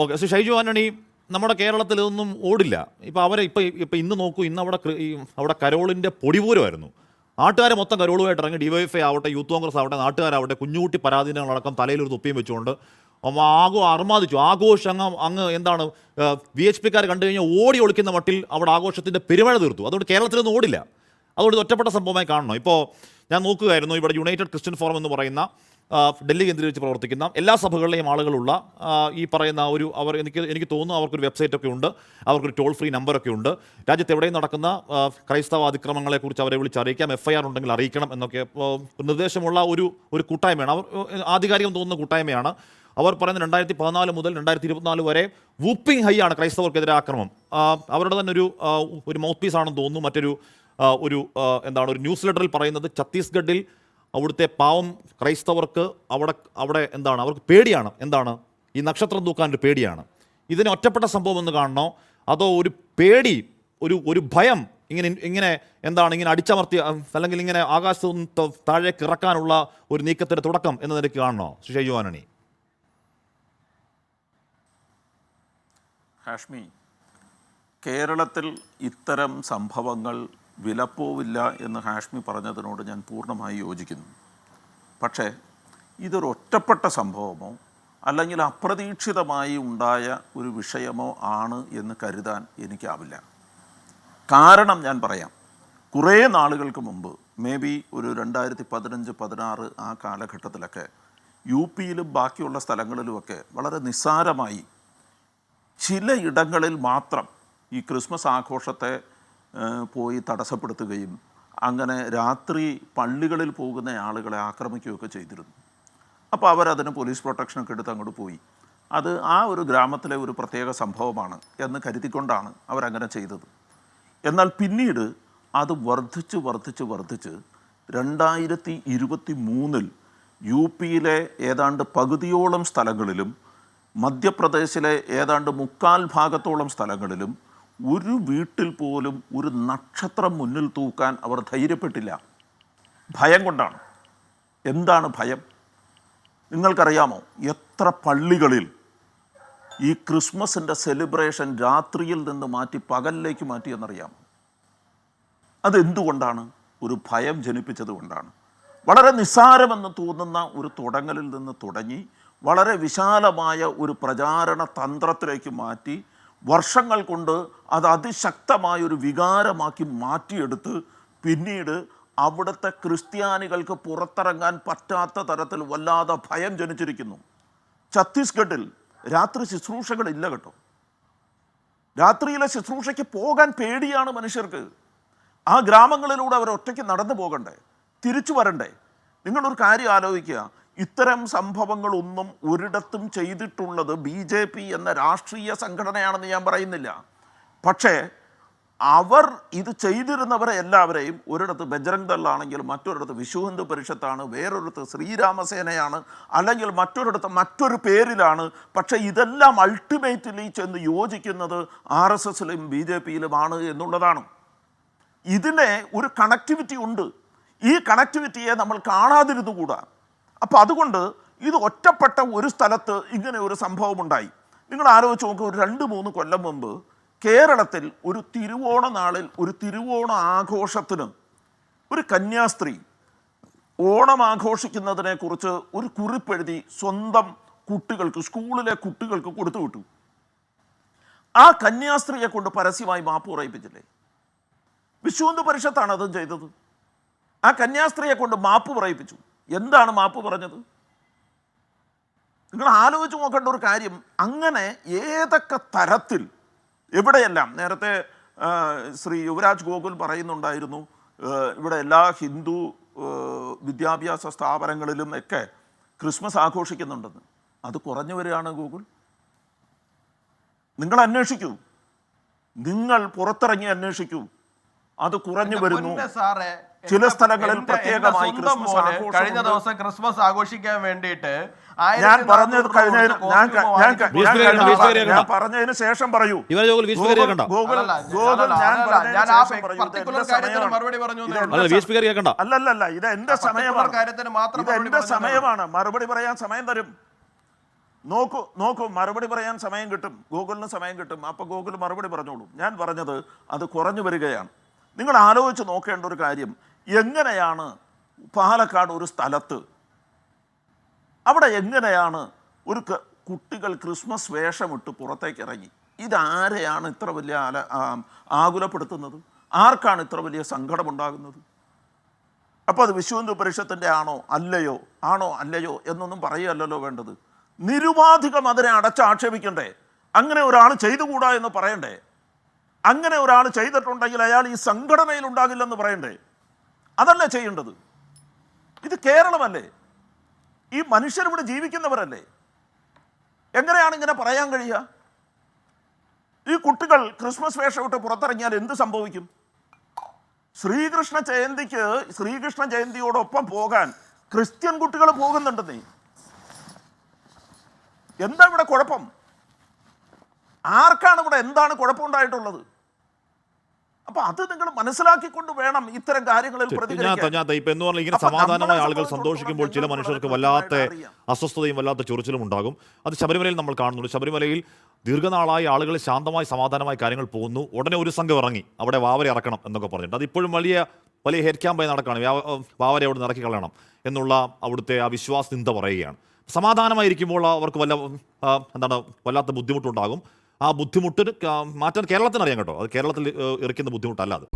Okay so Shaiju Antony നമ്മുടെ കേരളത്തിൽ ഇതൊന്നും ഓടില്ല. ഇപ്പോൾ അവരെ ഇപ്പോൾ ഇപ്പോൾ ഇന്ന് നോക്കൂ ഇന്ന് അവിടെ അവിടെ കരോളിന്റെ പൊടിപൂരമായിരുന്നു. നാട്ടുകാരെ മൊത്തം കരോളുമായിട്ട് ഇറങ്ങി ഡിവൈഎഫ്ഐ ആവട്ടെ യൂത്ത് കോൺഗ്രസ് ആവട്ടെ നാട്ടുകാരാവട്ടെ കുഞ്ഞുകുട്ടി പരാധീനങ്ങളടക്കം തലയിൽ ഒരു തൊപ്പിയും വെച്ചുകൊണ്ട് ആഘോ അർമാദിച്ചു. ആഘോഷം അങ്ങ് അങ്ങ് എന്താണ് വി എച്ച് പിക്കാർ കണ്ടു കഴിഞ്ഞാൽ ഓടി ഒളിക്കുന്ന മട്ടിൽ അവിടെ ആഘോഷത്തിന്റെ പെരുമഴ തീർത്തു. അതുകൊണ്ട് കേരളത്തിലൊന്നും ഓടില്ല. അതുകൊണ്ട് ഒറ്റപ്പെട്ട സംഭവമായി കാണണം. ഇപ്പോൾ ഞാൻ നോക്കുകയായിരുന്നു ഇവിടെ യുണൈറ്റഡ് ക്രിസ്ത്യൻ ഫോറം എന്ന് പറയുന്ന ഡൽഹി കേന്ദ്രീകരിച്ച് പ്രവർത്തിക്കുന്ന എല്ലാ സഭകളിലെയും ആളുകളുള്ള ഈ പറയുന്ന ഒരു അവർ എനിക്ക് എനിക്ക് തോന്നുന്നു അവർക്കൊരു വെബ്സൈറ്റൊക്കെ ഉണ്ട്. അവർക്കൊരു ടോൾ ഫ്രീ നമ്പറൊക്കെ ഉണ്ട്. രാജ്യത്ത് എവിടെയും നടക്കുന്ന ക്രൈസ്തവ അതിക്രമങ്ങളെക്കുറിച്ച് അവരെ വിളിച്ച് അറിയിക്കാം. എഫ് ഐ ആർ ഉണ്ടെങ്കിൽ അറിയിക്കണം എന്നൊക്കെ നിർദ്ദേശമുള്ള ഒരു ഒരു കൂട്ടായ്മയാണ്. അവർ ആധികാരികം തോന്നുന്ന കൂട്ടായ്മയാണ്. അവർ പറയുന്ന രണ്ടായിരത്തി പതിനാല് മുതൽ രണ്ടായിരത്തി ഇരുപത്തിനാല് വരെ വൂപ്പിംഗ് ഹൈ ആണ് ക്രൈസ്തവർക്കെതിരെ ആക്രമം. അവരുടെ തന്നെ ഒരു ഒരു മൗത്ത് പീസ് ആണെന്ന് തോന്നുന്നു. മറ്റൊരു ഒരു എന്താണ് ഒരു ന്യൂസ് ലെറ്ററിൽ പറയുന്നത് ഛത്തീസ്ഗഡിൽ അവിടുത്തെ പാവം ക്രൈസ്തവർക്ക് അവിടെ അവിടെ എന്താണ് അവർക്ക് പേടിയാണ്. എന്താണ്? ഈ നക്ഷത്രം തൂക്കാൻ ഒരു പേടിയാണ്. ഇതിനെ ഒറ്റപ്പെട്ട സംഭവം എന്ന് കാണണോ? അതോ ഒരു പേടി ഒരു ഒരു ഭയം ഇങ്ങനെ ഇങ്ങനെ എന്താണ് ഇങ്ങനെ അടിച്ചമർത്തി അല്ലെങ്കിൽ ഇങ്ങനെ ആകാശത്ത് താഴേക്ക് ഇറക്കാനുള്ള ഒരു നീക്കത്തിന്റെ തുടക്കം എന്ന നിലയ്ക്ക് കാണണോ? ശ്രീ യുവാനണി ഹാഷ്മി കേരളത്തിൽ ഇത്തരം സംഭവങ്ങൾ വിലപ്പോവില്ല എന്ന് ഹാഷ്മി പറഞ്ഞതിനോട് ഞാൻ പൂർണമായി യോജിക്കുന്നു. പക്ഷേ ഇതൊരു ഒറ്റപ്പെട്ട സംഭവമോ അല്ലെങ്കിൽ അപ്രതീക്ഷിതമായി ഉണ്ടായ ഒരു വിഷയമോ ആണ് എന്ന് കരുതാൻ എനിക്കാവില്ല. കാരണം ഞാൻ പറയാം കുറേ നാളുകൾക്ക് മുമ്പ് മേ ബി ഒരു രണ്ടായിരത്തി പതിനഞ്ച് പതിനാറ് ആ കാലഘട്ടത്തിലൊക്കെ യു പിയിലും ബാക്കിയുള്ള സ്ഥലങ്ങളിലുമൊക്കെ വളരെ നിസ്സാരമായി ചില ഇടങ്ങളിൽ മാത്രം ഈ ക്രിസ്മസ് ആഘോഷത്തെ പോയി തടസ്സപ്പെടുത്തുകയും അങ്ങനെ രാത്രി പള്ളികളിൽ പോകുന്ന ആളുകളെ ആക്രമിക്കുകയൊക്കെ ചെയ്തിരുന്നു. അപ്പോൾ അവരതിന് പോലീസ് പ്രൊട്ടക്ഷനൊക്കെ എടുത്ത് അങ്ങോട്ട് പോയി. അത് ആ ഒരു ഗ്രാമത്തിലെ ഒരു പ്രത്യേക സംഭവമാണ് എന്ന് കരുതിക്കൊണ്ടാണ് അവരങ്ങനെ ചെയ്തത്. എന്നാൽ പിന്നീട് അത് വർദ്ധിച്ച് വർദ്ധിച്ച് വർദ്ധിച്ച് രണ്ടായിരത്തി ഇരുപത്തി മൂന്നിൽ യു പിയിലെ ഏതാണ്ട് പകുതിയോളം സ്ഥലങ്ങളിലും മധ്യപ്രദേശിലെ ഏതാണ്ട് മുക്കാൽ ഭാഗത്തോളം സ്ഥലങ്ങളിലും ഒരു വീട്ടിൽ പോലും ഒരു നക്ഷത്രം മുന്നിൽ തൂക്കാൻ അവർ ധൈര്യപ്പെട്ടില്ല. ഭയം കൊണ്ടാണ്. എന്താണ് ഭയം? നിങ്ങൾക്കറിയാമോ എത്ര പള്ളികളിൽ ഈ ക്രിസ്മസിന്റെ സെലിബ്രേഷൻ രാത്രിയിൽ നിന്ന് മാറ്റി പകലിലേക്ക് മാറ്റി എന്നറിയാമോ? അതെന്തുകൊണ്ടാണ്? ഒരു ഭയം ജനിപ്പിച്ചത് കൊണ്ടാണ്. വളരെ നിസ്സാരമെന്ന് തോന്നുന്ന ഒരു തുടങ്ങലിൽ നിന്ന് തുടങ്ങി വളരെ വിശാലമായ ഒരു പ്രചാരണ തന്ത്രത്തിലേക്ക് മാറ്റി വർഷങ്ങൾ കൊണ്ട് അത് അതിശക്തമായൊരു വികാരമാക്കി മാറ്റിയെടുത്ത് പിന്നീട് അവിടുത്തെ ക്രിസ്ത്യാനികൾക്ക് പുറത്തിറങ്ങാൻ പറ്റാത്ത തരത്തിൽ വല്ലാതെ ഭയം ജനിച്ചിരിക്കുന്നു. ഛത്തീസ്ഗഡിൽ രാത്രി ശുശ്രൂഷകളില്ല കേട്ടോ. രാത്രിയിലെ ശുശ്രൂഷയ്ക്ക് പോകാൻ പേടിയാണ് മനുഷ്യർക്ക്. ആ ഗ്രാമങ്ങളിലൂടെ അവർ ഒറ്റയ്ക്ക് നടന്നു പോകണ്ടേ? തിരിച്ചു വരണ്ടേ? നിങ്ങളൊരു കാര്യം ആലോചിക്കുക. ഇത്തരം സംഭവങ്ങളൊന്നും ഒരിടത്തും ചെയ്തിട്ടുള്ളത് ബി ജെ പി എന്ന രാഷ്ട്രീയ സംഘടനയാണെന്ന് ഞാൻ പറയുന്നില്ല. പക്ഷേ അവർ ഇത് ചെയ്തിരുന്നവരെ എല്ലാവരെയും ഒരിടത്ത് ബജ്രംഗ് ദളാണെങ്കിൽ മറ്റൊരിടത്ത് വിശ്വ ഹിന്ദു പരിഷത്താണ് വേറൊരിടത്ത് ശ്രീരാമസേനയാണ് അല്ലെങ്കിൽ മറ്റൊരിടത്ത് മറ്റൊരു പേരിലാണ്. പക്ഷേ ഇതെല്ലാം അൾട്ടിമേറ്റ്ലി ചെന്ന് യോജിക്കുന്നത് ആർ എസ് എസിലും ബി ജെ പിയിലുമാണ് എന്നുള്ളതാണ്. ഇതിനെ ഒരു കണക്ടിവിറ്റി ഉണ്ട്. ഈ കണക്ടിവിറ്റിയെ നമ്മൾ കാണാതിരുന്നുകൂടാ. അപ്പോൾ അതുകൊണ്ട് ഇത് ഒറ്റപ്പെട്ട ഒരു സ്ഥലത്ത് ഇങ്ങനെ ഒരു സംഭവം ഉണ്ടായി നിങ്ങൾ ആലോചിച്ച് നോക്കുക ഒരു രണ്ട് മൂന്ന് കൊല്ലം മുമ്പ് കേരളത്തിൽ ഒരു തിരുവോണ നാളിൽ ഒരു തിരുവോണ ആഘോഷത്തിന് ഒരു കന്യാസ്ത്രീ ഓണം ആഘോഷിക്കുന്നതിനെക്കുറിച്ച് ഒരു കുറിപ്പെഴുതി സ്വന്തം കുട്ടികൾക്ക് സ്കൂളിലെ കുട്ടികൾക്ക് കൊടുത്തു വിട്ടു. ആ കന്യാസ്ത്രീയെ കൊണ്ട് പരസ്യമായി മാപ്പ് പറയിപ്പിച്ചില്ലേ? വിശ്വന്ത് പരിഷത്താണ് അതും ചെയ്തത്. ആ കന്യാസ്ത്രീയെ കൊണ്ട് മാപ്പ് പറയിപ്പിച്ചു. എന്താണ് മാപ്പ് പറഞ്ഞത്? നിങ്ങൾ ആലോചിച്ച് നോക്കേണ്ട ഒരു കാര്യം അങ്ങനെ ഏതൊക്കെ തരത്തിൽ എവിടെയെല്ലാം നേരത്തെ ശ്രീ യുവരാജ് ഗോകുൽ പറയുന്നുണ്ടായിരുന്നു ഇവിടെ എല്ലാ ഹിന്ദു വിദ്യാഭ്യാസ സ്ഥാപനങ്ങളിലും ഒക്കെ ക്രിസ്മസ് ആഘോഷിക്കുന്നുണ്ടെന്ന്. അത് കുറഞ്ഞു വരികയാണ് ഗൂഗിൾ നിങ്ങൾ അന്വേഷിക്കൂ. നിങ്ങൾ പുറത്തിറങ്ങി അന്വേഷിക്കൂ. അത് കുറഞ്ഞു വരുന്നു. സാറേ, ചില സ്ഥലങ്ങളിൽ പ്രത്യേകമായി ക്രിസ്മസ് കഴിഞ്ഞ ദിവസം ക്രിസ്മസ് ആഘോഷിക്കാൻ വേണ്ടിയിട്ട് ഞാൻ പറഞ്ഞത് കഴിഞ്ഞ ഞാൻ. പറഞ്ഞതിന് ശേഷം പറയൂ. ഗൂഗിൾ അല്ലല്ല, ഗൂഗിൾ ഞാൻ അല്ലല്ല. ഇത് എന്റെ സമയമാണ്. മറുപടി പറഞ്ഞു ഇത് എന്റെ. സമയമാണ്. മറുപടി പറയാൻ സമയം തരും. നോക്കൂ നോക്കൂ മറുപടി പറയാൻ സമയം കിട്ടും. ഗൂഗിളിന് സമയം കിട്ടും. അപ്പോൾ ഗൂഗിൾ മറുപടി പറഞ്ഞോളൂ. ഞാൻ പറഞ്ഞത് അത് കുറഞ്ഞു വരികയാണ്. നിങ്ങൾ ആലോചിച്ച് നോക്കേണ്ട ഒരു കാര്യം. എങ്ങനെയാണ് പാലക്കാട് ഒരു സ്ഥലത്ത്? അവിടെ എങ്ങനെയാണ് ഒരു കുട്ടികൾ ക്രിസ്മസ് വേഷമിട്ട് പുറത്തേക്ക് ഇറങ്ങി ഇതാരെയാണ് ഇത്ര വലിയ ആല ആകുലപ്പെടുത്തുന്നത്? ആർക്കാണ് ഇത്ര വലിയ സങ്കടമുണ്ടാകുന്നത്? അപ്പോൾ അത് വിശ്വഹിന്ദു പരിഷത്തിന്റെ ആണോ അല്ലയോ? ആണോ അല്ലയോ എന്നൊന്നും പറയുകയല്ലോ വേണ്ടത്. നിരുപാധികം അതിനെ അടച്ചാക്ഷേപിക്കണ്ടേ? അങ്ങനെ ഒരാൾ ചെയ്തുകൂടാ എന്ന് പറയണ്ടേ? അങ്ങനെ ഒരാൾ ചെയ്തിട്ടുണ്ടെങ്കിൽ അയാൾ ഈ സംഘടനയിൽ ഉണ്ടാകില്ലെന്ന് പറയണ്ടേ? അതല്ലേ ചെയ്യേണ്ടത്? ഇത് കേരളമല്ലേ? ഈ മനുഷ്യരിവിടെ ജീവിക്കുന്നവരല്ലേ? എങ്ങനെയാണ് ഇങ്ങനെ പറയാൻ കഴിയുക? ഈ കുട്ടികൾ ക്രിസ്മസ് വേഷം വേഷമിട്ട് പുറത്തിറങ്ങിയാൽ എന്ത് സംഭവിക്കും? ശ്രീകൃഷ്ണ ജയന്തിക്ക് ശ്രീകൃഷ്ണ ജയന്തിയോടൊപ്പം പോകാൻ ക്രിസ്ത്യൻ കുട്ടികൾ പോകുന്നുണ്ടെന്നേ എന്താ ഇവിടെ കുഴപ്പം? ആർക്കാണ് ഇവിടെ എന്താണ് കുഴപ്പമുണ്ടായിട്ടുള്ളത്? അപ്പൊ അത് നിങ്ങൾ മനസ്സിലാക്കിക്കൊണ്ട് വേണം ഇത്തരം കാര്യങ്ങളിൽ പ്രതികരിക്കാൻ. ഞാൻ ഇപ്പൊ എന്ന് പറഞ്ഞാൽ ഇങ്ങനെ സമാധാനമായ ആളുകൾ സന്തോഷിക്കുമ്പോൾ ചില മനുഷ്യർക്ക് വല്ലാത്ത അസ്വസ്ഥതയും വല്ലാത്ത ചൊറിച്ചിലും ഉണ്ടാകും. അത് ശബരിമലയിൽ നമ്മൾ കാണുന്നുണ്ട്. ശബരിമലയിൽ ദീർഘനാളായി ആളുകൾ ശാന്തമായി സമാധാനമായി കാര്യങ്ങൾ പോകുന്നു. ഉടനെ ഒരു സംഘം ഇറങ്ങി. അവിടെ വാവരെ ഇറക്കണം എന്നൊക്കെ പറഞ്ഞിട്ട് അത് ഇപ്പോഴും വലിയ വലിയ ഹെഡ് ക്യാമ്പായി നടക്കുകയാണ്. വ്യാവ- വാവരെ അവിടെ ഇറക്കി കളയണം എന്നുള്ള അവിടുത്തെ ആ വിശ്വാസ നിന്ദ പറയുകയാണ്. സമാധാനമായിരിക്കുമ്പോൾ അവർക്ക് വല്ല എന്താണ് വല്ലാത്ത ബുദ്ധിമുട്ടുണ്ടാകും. ആ ബുദ്ധിമുട്ടിന് മാറ്റാൻ കേരളത്തിന് അറിയാം കേട്ടോ. അത് കേരളത്തിൽ ഇറക്കുന്ന ബുദ്ധിമുട്ടല്ല അത്.